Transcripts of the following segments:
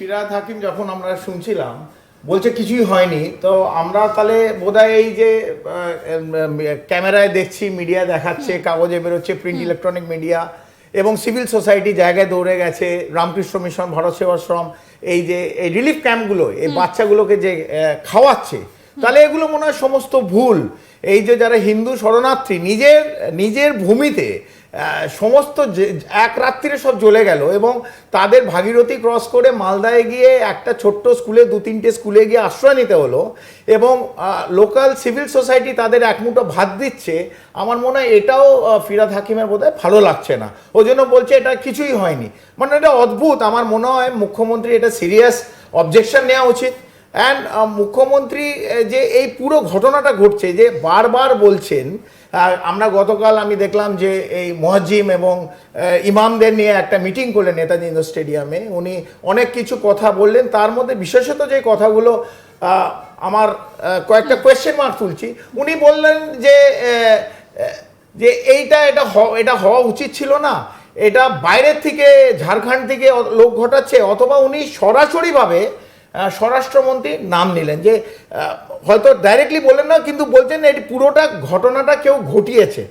ফিরাদ হাকিম যখন আমরা শুনছিলাম বলছে কিছুই হয়নি। তো আমরা তাহলে বোধহয় এই যে ক্যামেরায় দেখছি মিডিয়া দেখাচ্ছে কাগজে বেরোচ্ছে প্রিন্ট ইলেকট্রনিক মিডিয়া এবং সিভিল সোসাইটি জায়গায় দৌড়ে গেছে রামকৃষ্ণ মিশন ভারত সেবাশ্রম এই যে এই রিলিফ ক্যাম্পগুলো এই বাচ্চাগুলোকে যে খাওয়াচ্ছে তাহলে এগুলো মনে হয় সমস্ত ভুল। এই যে যারা হিন্দু শরণার্থী নিজের নিজের ভূমিতে সমস্ত এক রাত্রিরে সব জ্বলে গেল এবং তাদের ভাগীরথী ক্রস করে মালদায় গিয়ে একটা ছোট্ট স্কুলে, দু তিনটে স্কুলে গিয়ে আশ্রয় নিতে হলো এবং লোকাল সিভিল সোসাইটি তাদের এক মুঠো ভাত দিচ্ছে। আমার মনে হয় এটাও ফিরাদ হাকিমের বোধহয় ভালো লাগছে না। ওই জন্য বলছে এটা কিছুই হয়নি। মানে এটা অদ্ভুত। আমার মনে হয় মুখ্যমন্ত্রী এটা সিরিয়াস অবজেকশন নেওয়া উচিত। অ্যান্ড মুখ্যমন্ত্রী যে এই পুরো ঘটনাটা ঘটছে, যে বারবার বলছেন আমরা গতকাল আমি দেখলাম যে এই মহাজিম এবং ইমামদের নিয়ে একটা মিটিং করলেন নেতাজি ইন্ডোর স্টেডিয়ামে। উনি অনেক কিছু কথা বললেন। তার মধ্যে বিশেষত যে কথাগুলো আমার কয়েকটা কোয়েশ্চেন মার্ক তুলছি। উনি বললেন যে যে এইটা, এটা এটা হওয়া উচিত ছিল না। এটা বাইরের থেকে, ঝাড়খণ্ড থেকে লোক ঘটাচ্ছে। অথবা উনি সরাসরিভাবে স্বরাষ্ট্রমন্ত্রী নাম নিলেন যে হয়তো ডাইরেক্টলি বললেন না, কিন্তু বলছেন এটি পুরোটা ঘটনাটা কেউ ঘটিয়েছে।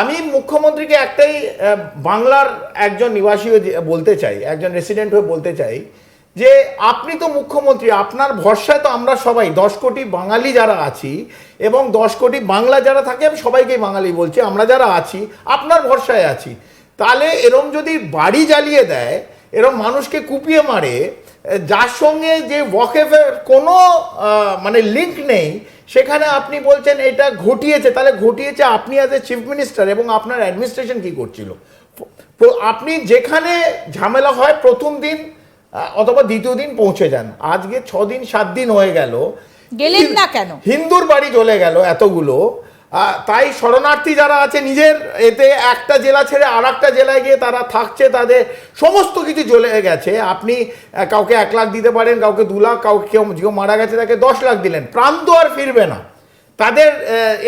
আমি মুখ্যমন্ত্রীকে একটাই বাংলার একজন নিবাসী বলতে চাই, একজন রেসিডেন্ট হয়ে বলতে চাই যে, আপনি তো মুখ্যমন্ত্রী, আপনার ভরসায় তো আমরা সবাই, দশ কোটি বাঙালি যারা আছি এবং দশ কোটি বাংলা যারা থাকে, আমি সবাইকেই বাঙালি বলছি, আমরা যারা আছি, আপনার ভরসায় আছি। তাহলে এরম যদি বাড়ি জ্বালিয়ে দেয়, এরম মানুষকে কুপিয়ে মারে যার সঙ্গে যে ওয়াকেফের কোনো মানে লিঙ্ক নেই সেখানে আপনি বলছেন এটা ঘটিয়েছে তাহলে ঘটিয়েছে আপনি অ্যাজ এ চিফ মিনিস্টার এবং আপনার অ্যাডমিনিস্ট্রেশন কি করছিল? আপনি যেখানে ঝামেলা হয় প্রথম দিন অথবা দ্বিতীয় দিন পৌঁছে যান। আজকে ছ দিন সাত দিন হয়ে গেল। গেলেন না কেন? হিন্দুর বাড়ি চলে গেল এতগুলো। তাই শরণার্থী যারা আছে নিজের এতে একটা জেলা ছেড়ে আর একটা জেলায় গিয়ে তারা থাকছে তাদের সমস্ত কিছু চলে গেছে। আপনি কাউকে এক লাখ দিতে পারেন কাউকে দু লাখ কাউকে কেউ কেউ মারা গেছে তাকে দশ লাখ দিলেন। প্রাণ তো আর ফিরবে না। তাদের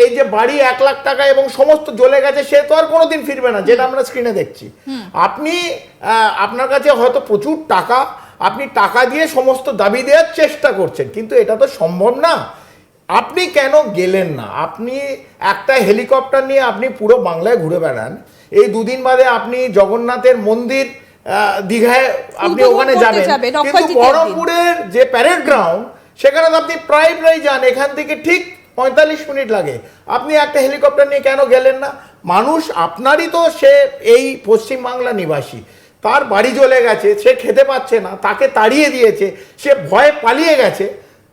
এই যে বাড়ি এক লাখ টাকা এবং সমস্ত জ্বলে গেছে সে তো আর কোনোদিন ফিরবে না যেটা আমরা স্ক্রিনে দেখছি। আপনি আহ, আপনার কাছে হয়তো প্রচুর টাকা আপনি টাকা দিয়ে সমস্ত দাবি দেওয়ার চেষ্টা করছেন কিন্তু এটা তো সম্ভব না। আপনি কেন গেলেন না? আপনি একটা হেলিকপ্টার নিয়ে আপনি পুরো বাংলায় ঘুরে বেড়ান। এই দুদিন বাদে আপনি জগন্নাথের মন্দির দীঘায় আপনি ওখানে যাবেন। কিন্তু বহরমপুরের যে প্যারেড গ্রাউন্ড সেখানে আপনি প্রায় প্রায় যান। এখান থেকে ঠিক পঁয়তাল্লিশ মিনিট লাগে। আপনি একটা হেলিকপ্টার নিয়ে কেন গেলেন না? মানুষ আপনারই তো সে এই পশ্চিমবাংলা নিবাসী। তার বাড়ি চলে গেছে সে খেতে পাচ্ছে না তাকে তাড়িয়ে দিয়েছে সে ভয়ে পালিয়ে গেছে।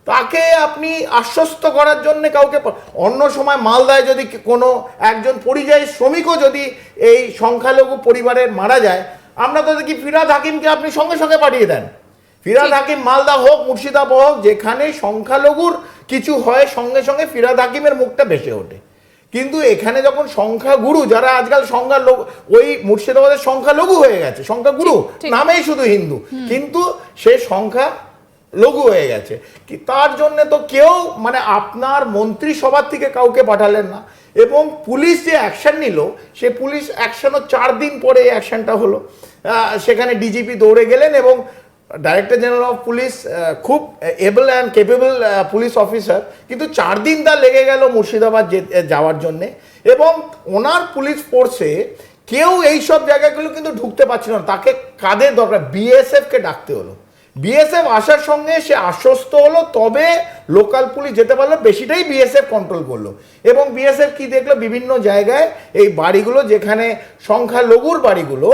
তাকে আপনি আশ্বস্ত করার জন্য কাউকে অন্য সময় মালদায় যদি কোনো একজন পরিযায়ী শ্রমিকও যদি এই সংখ্যালঘু পরিবারের মারা যায় আমরা তো দেখি ফিরাদ হাকিমকে আপনি সঙ্গে সঙ্গে পাঠিয়ে দেন? ফিরাদ হাকিম মালদা হোক মুর্শিদাবাদ হোক যেখানে সংখ্যালঘুর কিছু হয় সঙ্গে সঙ্গে ফিরাদ হাকিমের মুখটা ভেসে ওঠে। কিন্তু এখানে যখন সংখ্যাগুরু যারা আজকাল সংখ্যালঘু ওই মুর্শিদাবাদের সংখ্যালঘু হয়ে গেছে সংখ্যাগুরু। নামেই শুধু হিন্দু। কিন্তু সে সংখ্যা লঘু হয়ে গেছে। কি, তার জন্য তো কেউ মানে আপনার মন্ত্রিসভার থেকে কাউকে পাঠালেন না। এবং পুলিশ যে অ্যাকশন নিল, সে পুলিশ অ্যাকশনও চার দিন পরে এই অ্যাকশনটা হলো। সেখানে ডিজিপি দৌড়ে গেলেন এবং ডাইরেক্টর জেনারেল অফ পুলিশ খুব able and capable police officer কিন্তু চার দিন তার লেগে গেল মুর্শিদাবাদ যাওয়ার জন্যে। এবং ওনার পুলিশ ফোর্সে কেউ এইসব জায়গাগুলো কিন্তু ঢুকতে পারছিল না। তাকে কাদের দরকার বিএসএফকে ডাকতে হলো। বিএসএফ আসার সঙ্গে সে আশ্বস্ত হলো তবে লোকাল পুলিশ যেতে পারল বেশিটাই বিএসএফ কন্ট্রোল করল। এবং বিএসএফ কি দেখল? বিভিন্ন জায়গায় এই বাড়িগুলো যেখানে সংখ্যালঘুর বাড়িগুলো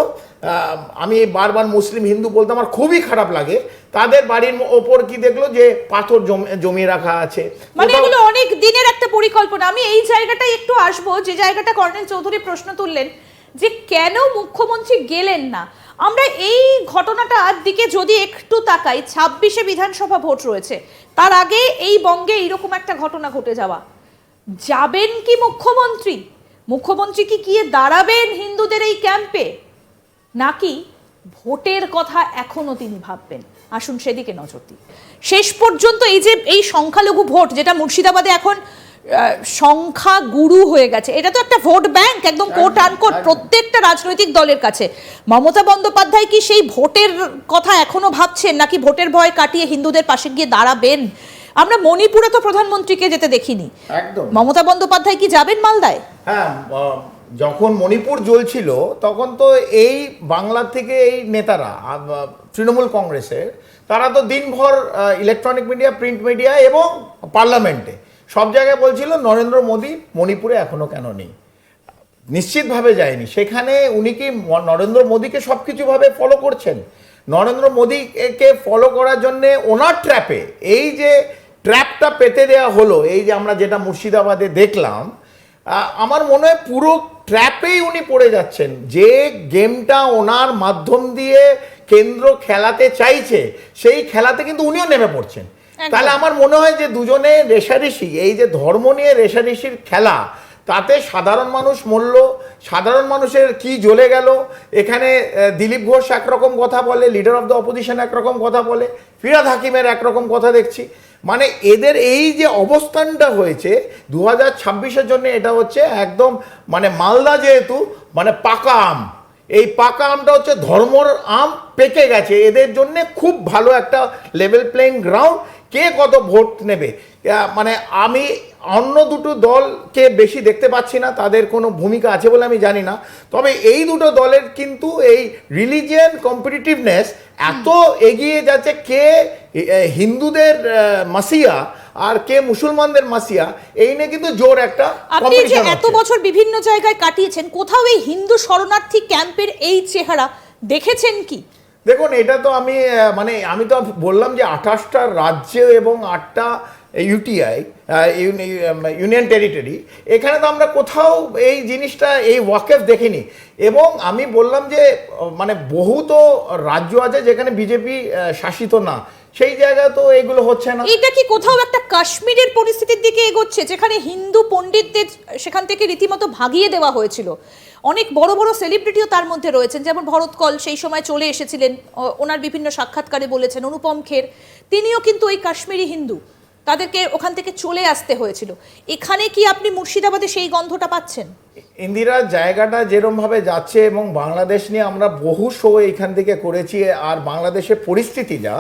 আমি বারবার মুসলিম হিন্দু বলতে আমার খুবই খারাপ লাগে তাদের বাড়ির ওপর কি দেখল? যে পাথর জম- জমিয়ে রাখা আছে। মানে এগুলো অনেক দিনের একটা পরিকল্পনা। আমি এই জায়গাটায় একটু আসব যে জায়গাটা কর্নেল চৌধুরী প্রশ্ন তুললেন যে কেন মুখ্যমন্ত্রী গেলেন না? আমরা এই ঘটনাটার দিকে যদি একটু তাকাই, ছাব্বিশে বিধানসভা ভোট রয়েছে। তার আগে এই বঙ্গে এইরকম একটা ঘটনা ঘটে যাওয়া। যাবেন কি মুখ্যমন্ত্রী? মুখ্যমন্ত্রী কি গিয়ে দাঁড়াবেন হিন্দুদের এই ক্যাম্পে? নাকি ভোটের কথা এখনও তিনি ভাববেন? আসুন সেদিকে নজর দিই। শেষ পর্যন্ত এই যে এই সংখ্যালঘু ভোট, যেটা মুর্শিদাবাদে এখন সংখ্যা গুরু হয়ে গেছে। এটা তো একটা ভোট ব্যাংক একদম কোট আনকোট প্রত্যেকটা রাজনৈতিক দলের কাছে। মমতা বন্দ্যোপাধ্যায় কি সেই ভোটের কথা এখনও ভাবছেন নাকি ভোটের ভয় কাটিয়ে হিন্দুদের পাশে গিয়ে দাঁড়াবেন? আমরা মণিপুরে তো প্রধানমন্ত্রীকে যেতে দেখিনি। একদম। মমতা বন্দ্যোপাধ্যায় কি যাবেন মালদায়? হ্যাঁ যখন মণিপুর জ্বলছিল তখন তো এই বাংলা থেকে এই নেতারা তৃণমূল কংগ্রেসের তারা তো দিনভর ইলেকট্রনিক মিডিয়া প্রিন্ট মিডিয়া এবং পার্লামেন্টে সব জায়গায় বলছিল, নরেন্দ্র মোদী মণিপুরে এখনও কেন নেই। নিশ্চিতভাবে যায়নি। সেখানে উনি কি নরেন্দ্র মোদীকে সব কিছুভাবে ফলো করছেন? নরেন্দ্র মোদীকে ফলো করার জন্য ওনার ট্র্যাপে এই যে ট্র্যাপটা পেতে দেওয়া হলো, এই যে আমরা যেটা মুর্শিদাবাদে দেখলাম আমার মনে হয় পুরো ট্র্যাপেই উনি পড়ে যাচ্ছেন। যে গেমটা ওনার মাধ্যম দিয়ে কেন্দ্র খেলাতে চাইছে, সেই খেলাতে কিন্তু উনিও নেমে পড়ছেন। তাহলে আমার মনে হয় যে দুজনে রেশারেশি এই যে ধর্ম নিয়ে রেশারেশির খেলা, তাতে সাধারণ মানুষ মরল, সাধারণ মানুষের কি জ্বলে গেল, এখানে দিলীপ ঘোষ একরকম কথা বলে লিডার অফ দ্য অপোজিশন একরকম কথা বলে, ফিরাদ হাকিমের একরকম কথা দেখছি। মানে এদের এই যে অবস্থানটা হয়েছে দু হাজার ছাব্বিশের জন্য এটা হচ্ছে একদম মানে মালদা যেহেতু মানে পাকা আম। এই পাকা আমটা হচ্ছে ধর্মর আম পেকে গেছে। এদের জন্য খুব ভালো একটা লেভেল প্লেইং গ্রাউন্ড কে কত ভোট নেবে? মানে আমি অন্য দুটো দলকে বেশি দেখতে পাচ্ছি না তাদের কোনো ভূমিকা আছে বলে আমি জানি না। তবে এই দুটো দলের কিন্তু এই রিলিজিয়ান কম্পিটিটিভনেস এত এগিয়ে যাচ্ছে কে হিন্দুদের মাসিয়া আর কে মুসলমানদের মাসিয়া এই নিয়ে কিন্তু জোর একটা আপনি যে এত বছর বিভিন্ন জায়গায় কাটিয়েছেন কোথাও এই হিন্দু শরণার্থী ক্যাম্পের এই চেহারা দেখেছেন কি? দেখুন, এটা তো আমি মানে আমি তো বললাম যে আঠাশটা রাজ্য এবং আটটা ইউটিআই ইউনিয়ন টেরিটরি, এখানে তো আমরা কোথাও এই জিনিসটা, এই ওয়াকেফ দেখিনি। এবং আমি বললাম যে মানে বহু তো রাজ্য আছে যেখানে বিজেপি শাসিত না। সেই জায়গায় তো এগুলো হচ্ছে না। এটা কি কোথাও একটা কাশ্মীরের পরিস্থিতির দিকে এগোচ্ছে, যেখানে হিন্দু পণ্ডিতদের, সেখান থেকে রীতিমতো ভাগিয়ে দেওয়া হয়েছিল? অনেক বড় বড় সেলিব্রিটিও তার মধ্যে রয়েছেন। যেমন ভরত কল সেই সময় চলে এসেছিলেন ওনার বিভিন্ন সাক্ষাৎকারে বলেছেন, অনুপম খের। তিনিও কিন্তু ওই কাশ্মীরি হিন্দু। তাদেরকে ওখান থেকে চলে আসতে হয়েছিল। এখানে কি আপনি মুর্শিদাবাদে সেই গন্ধটা পাচ্ছেন? ইন্দিরা, জায়গাটা যেরমভাবে যাচ্ছে এবং বাংলাদেশ নিয়ে আমরা বহু শো এইখান থেকে করেছি, আর বাংলাদেশের পরিস্থিতি যা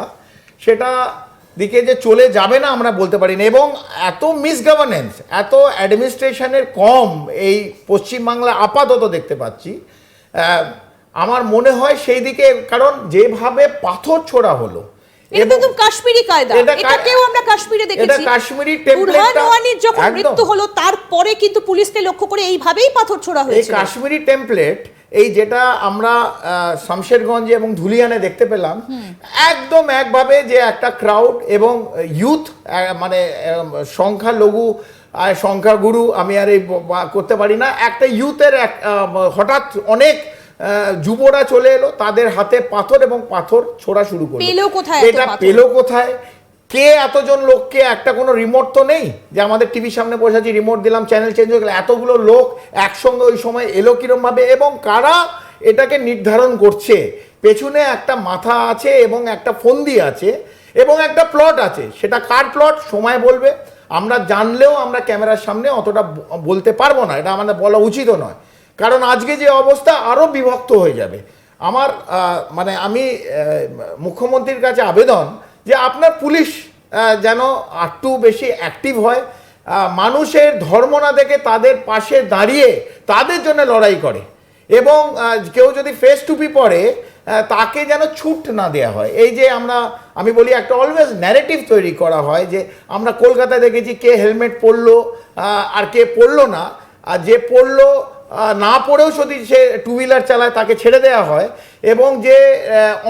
সেটা দিকে যে চলে যাবে না আমরা বলতে পারি না। এবং এত মিসগভর্নেন্স এত অ্যাডমিনিস্ট্রেশনের কম এই পশ্চিমবাংলা আপাতত দেখতে পাচ্ছি। আমার মনে হয় সেই দিকে কারণ যেভাবে পাথর ছোড়া হলো এটা তো একদম কাশ্মীরি কায়দা। এটা এটাকেও আমরা কাশ্মীরে দেখেছি। এটা কাশ্মীরি template-টা- যখন মৃত্যু হলো তারপরে কিন্তু পুলিশকে লক্ষ্য করে এইভাবেই পাথর ছোড়া এই কাশ্মীরি টেমপ্লেট এই যেটা আমরা শামশেরগঞ্জে এবং ধুলিয়ানে দেখতে পেলাম একদম একভাবে যে একটা ক্রাউড এবং ইউথ মানে আহ, সংখ্যালঘু আর সংখ্যাগুরু আমি আর এই করতে পারি না। একটা ইউথের এক হঠাৎ অনেক যুবরা চলে এলো তাদের হাতে পাথর এবং পাথর ছোড়া শুরু করল। কোথায় এটা পেল কোথায়? কে এতজন লোককে একটা কোনো রিমোট তো নেই? যে আমাদের টিভির সামনে বসে আছি রিমোট দিলাম চ্যানেল চেঞ্জ হয়ে গেল, এতগুলো লোক একসঙ্গে ওই সময় এলো কিরম ভাবে এবং কারা এটাকে নির্ধারণ করছে? পেছনে একটা মাথা আছে এবং একটা ফন্দি আছে এবং একটা প্লট আছে। সেটা কার প্লট সময় বলবে। আমরা জানলেও আমরা ক্যামেরার সামনে অতটা বলতে পারব না। এটা আমাদের বলা উচিতও নয়। কারণ আজকে যে অবস্থা আরও বিভক্ত হয়ে যাবে। আমার মানে আমি মুখ্যমন্ত্রীর কাছে আবেদন যে আপনার পুলিশ যেন একটু বেশি অ্যাক্টিভ হয়। মানুষের ধর্ম না দেখে তাদের পাশে দাঁড়িয়ে তাদের জন্য লড়াই করে। এবং কেউ যদি ফেস টুপি পরে তাকে যেন ছুট না দেওয়া হয়। এই যে আমরা, আমি বলি একটা অলওয়েজ ন্যারেটিভ তৈরি করা হয় যে, আমরা কলকাতায় দেখেছি কে হেলমেট পরলো আর কে পরলো না। আর যে পরলো না পড়েও যদি সে টু হুইলার চালায়, তাকে ছেড়ে দেওয়া হয়। এবং যে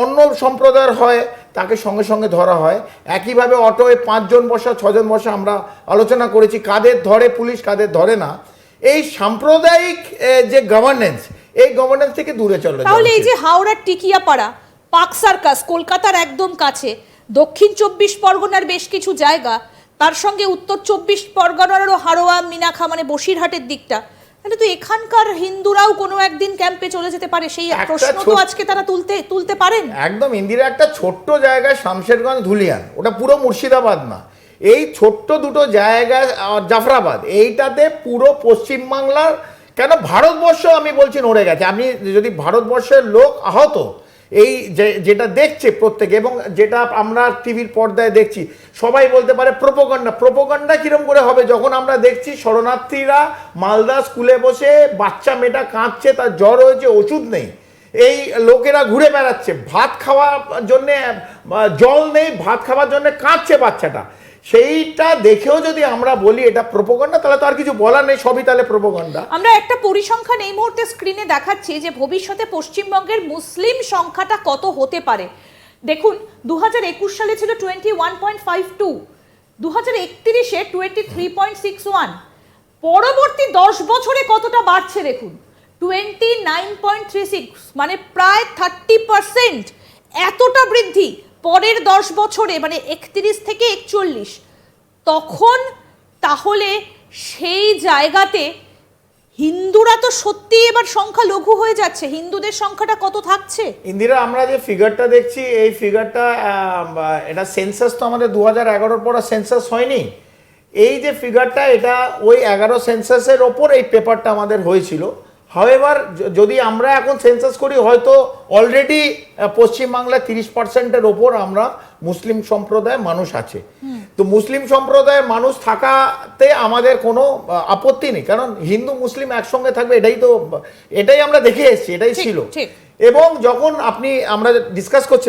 অন্য সম্প্রদায়ের হয় তাকে সঙ্গে সঙ্গে ধরা হয়। একইভাবে অটোয় পাঁচজন বসা ছজন বসা আমরা আলোচনা করেছি কাদের ধরে পুলিশ কাদের ধরে না। এই সাম্প্রদায়িক যে গভর্নেন্স এই গভর্নেন্স থেকে দূরে চলে তাহলে এই যে হাওড়ার টিকিয়াপাড়া পাক সার্কাস কলকাতার একদম কাছে দক্ষিণ চব্বিশ পরগনার বেশ কিছু জায়গা তার সঙ্গে উত্তর চব্বিশ পরগনারও হাড়োয়া মিনাখা মানে বসিরহাটের দিকটা তাহলে তো এখানকার হিন্দুরাও কোনো একদিন ক্যাম্পে চলে যেতে পারে? সেই প্রশ্ন তো আজকে তারা তুলতে তুলতে পারেন? একদম ইন্দিরা একটা ছোট্ট জায়গায় শামশেরগঞ্জ ধুলিয়ান। ওটা পুরো মুর্শিদাবাদ না। এই ছোট্ট দুটো জায়গা জাফরাবাদ এইটাতে পুরো পশ্চিমবাংলার কেন ভারতবর্ষ আমি বলছি নড়ে গেছে। আপনি যদি ভারতবর্ষের লোক আহত এই যেটা দেখছে প্রত্যেকে এবং যেটা আমরা টিভির পর্দায় দেখছি, সবাই বলতে পারে প্রোপোগান্ডা। প্রোপোগান্ডা কিরম করে হবে? যখন আমরা দেখছি শরণার্থীরা মালদা স্কুলে বসে বাচ্চা মেয়েটা কাঁদছে, তার জ্বর হয়েছে, ওষুধ নেই। এই লোকেরা ঘুরে বেড়াচ্ছে। ভাত খাওয়ার জন্যে জল নেই, ভাত খাওয়ার জন্যে কাঁদছে বাচ্চাটা। সেইটা দেখেও যদি আমরা বলি এটা প্রোপোগান্ডা, তাহলে তো আর কিছু বলার নেই, সবই তাহলে প্রোপোগান্ডা। আমরা একটা পরিসংখ্যান এই মুহূর্তে স্ক্রিনে দেখাচ্ছি যে ভবিষ্যতে পশ্চিমবঙ্গের মুসলিম সংখ্যাটা কত হতে পারে। দেখুন দু হাজার একুশ সালে ছিল twenty one point five two দু হাজার একত্রিশে twenty three point six one, পরবর্তী দশ বছরে কতটা বাড়ছে দেখুন? Twenty nine point three six মানে প্রায় থার্টি পার্সেন্ট, এতটা বৃদ্ধি। পরের দশ বছরে মানে একত্রিশ থেকে একচল্লিশ, তখন তাহলে সেই জায়গাতে হিন্দুরা তো সত্যি এবার সংখ্যা লঘু হয়ে যাচ্ছে। হিন্দুদের সংখ্যাটা কত থাকছে? ইন্দিরা, আমরা যে ফিগারটা দেখছি, এই ফিগারটা এটা সেন্সাস তো আমাদের দু হাজার এগারোর পর সেন্সাস হয়নি। এই যে ফিগারটা এটা ওই এগারো সেন্সাসের ওপর এই পেপারটা আমাদের হয়েছিল। হাওয়েভার যদি আমরা এখন সেন্সাস করি হয়তো অলরেডি পশ্চিমবাংলায় তিরিশ পার্সেন্টের ওপর আমরা মুসলিম সম্প্রদায়ের মানুষ আছে। তো মুসলিম সম্প্রদায়ের মানুষ থাকাতে আমাদের কোনো আপত্তি নেই। কারণ হিন্দু মুসলিম একসঙ্গে থাকবে এটাই তো এটাই আমরা দেখে এসেছি এটাই ছিল। এবং যখন আপনি আমরা ডিসকাস করছি